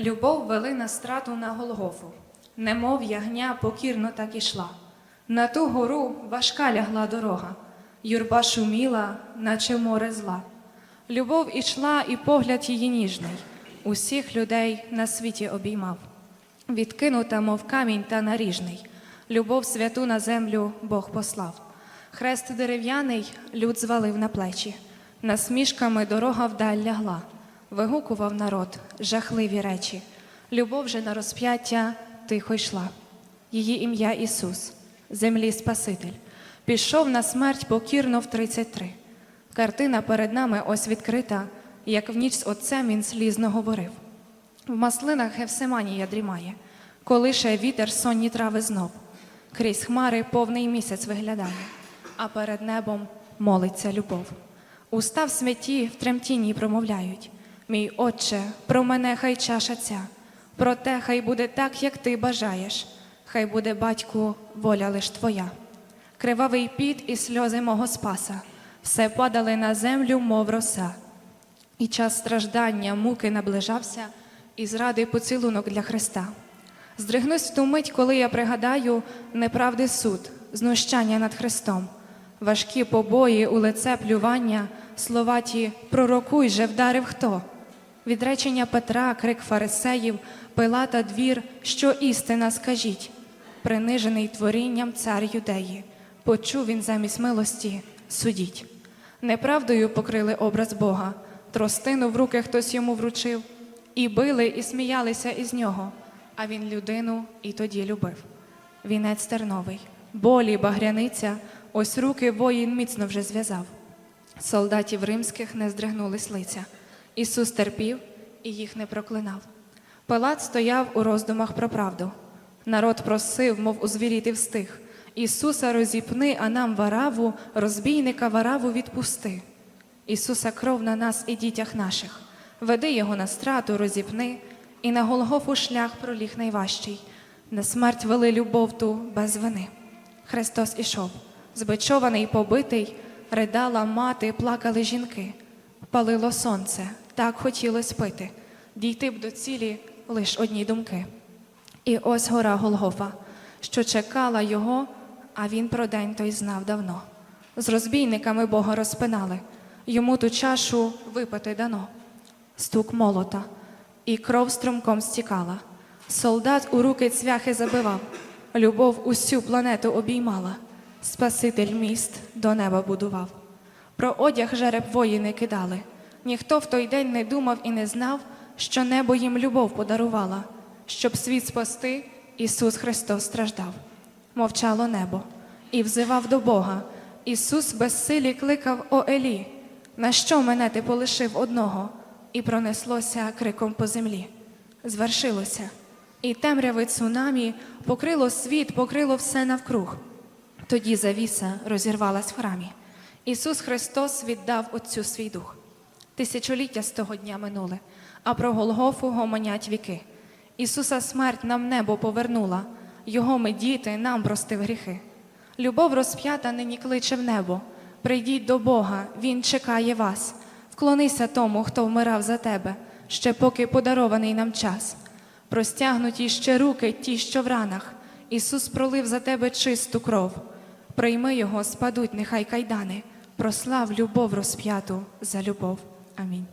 Любов вели на страту на Голгофу, немов ягня покірно так ішла. На ту гору важка лягла дорога, юрба шуміла, наче море зла. Любов ішла, і погляд її ніжний, усіх людей на світі обіймав. Відкинута, мов камінь та наріжний, любов святу на землю Бог послав. Хрест дерев'яний люд звалив на плечі, насмішками дорога вдаль лягла, вигукував народ жахливі речі. Любов же на розп'яття тихо йшла. Її ім'я Ісус, землі Спаситель, пішов на смерть покірно в 33. Картина перед нами ось відкрита, як в ніч з отцем він слізно говорив. В маслинах Гевсиманія дрімає, колише вітер сонні трави знов. Крізь хмари повний місяць виглядає, а перед небом молиться любов. Уста в святі в тремтінні промовляють: Мій Отче, про мене хай чаша ця, проте хай буде так, як ти бажаєш, хай буде, батьку, воля лиш твоя. Кривавий піт і сльози мого спаса, все падали на землю, мов роса. І час страждання, муки наближався, і зради поцілунок для Христа. Здригнусь в ту мить, коли я пригадаю неправди суд, знущання над Христом, важкі побої у лице плювання, слова ті пророкуй же вдарив хто. Відречення Петра, крик фарисеїв, Пилата двір, що істина скажіть. Принижений творінням цар юдеї, почув він замість милості судіть. Неправдою покрили образ Бога, тростину в руки хтось йому вручив, і били, і сміялися із нього, а він людину і тоді любив. Вінець терновий, болі, багряниця, ось руки воїн міцно вже зв'язав. Солдатів римських не здригнулись лиця. Ісус терпів і їх не проклинав. Пилат стояв у роздумах про правду. Народ просив, мов узвіріти встиг. Ісуса розіпни, а нам вараву, розбійника вараву відпусти. Ісуса кров на нас і дітях наших. Веди його на страту, розіпни, і на Голгофу шлях проліг найважчий. На смерть вели любов ту без вини. Христос ішов, збичований, побитий, ридала мати, плакали жінки. Палило сонце, так хотілось пити, дійти б до цілі лиш одні думки. І ось гора Голгофа, що чекала його, а він про день той знав давно. З розбійниками Бога розпинали, йому ту чашу випити дано. Стук молота, і кров струмком стікала. Солдат у руки цвяхи забивав, любов усю планету обіймала, Спаситель міст до неба будував. Про одяг жереб воїни кидали. Ніхто в той день не думав і не знав, що небо їм любов подарувала, щоб світ спасти, Ісус Христос страждав. Мовчало небо і взивав до Бога. Ісус безсилі кликав О Елі, на що мене ти полишив одного? І пронеслося криком по землі. Звершилося, і темряви цунамі покрило світ, покрило все навкруг. Тоді завіса розірвалась в храмі. Ісус Христос віддав Отцю свій дух. Тисячоліття з того дня минули, а про Голгофу гомонять віки. Ісуса смерть нам небо повернула, Його ми діти, нам простив гріхи. Любов розп'ята нині кличе в небо. Прийдіть до Бога, Він чекає вас. Вклонися тому, хто вмирав за тебе, ще поки подарований нам час. Простягнуті ще руки, ті, що в ранах. Ісус пролив за тебе чисту кров. Прийми його, спадуть, нехай кайдани, прослав любов розп'яту за любов. Амінь.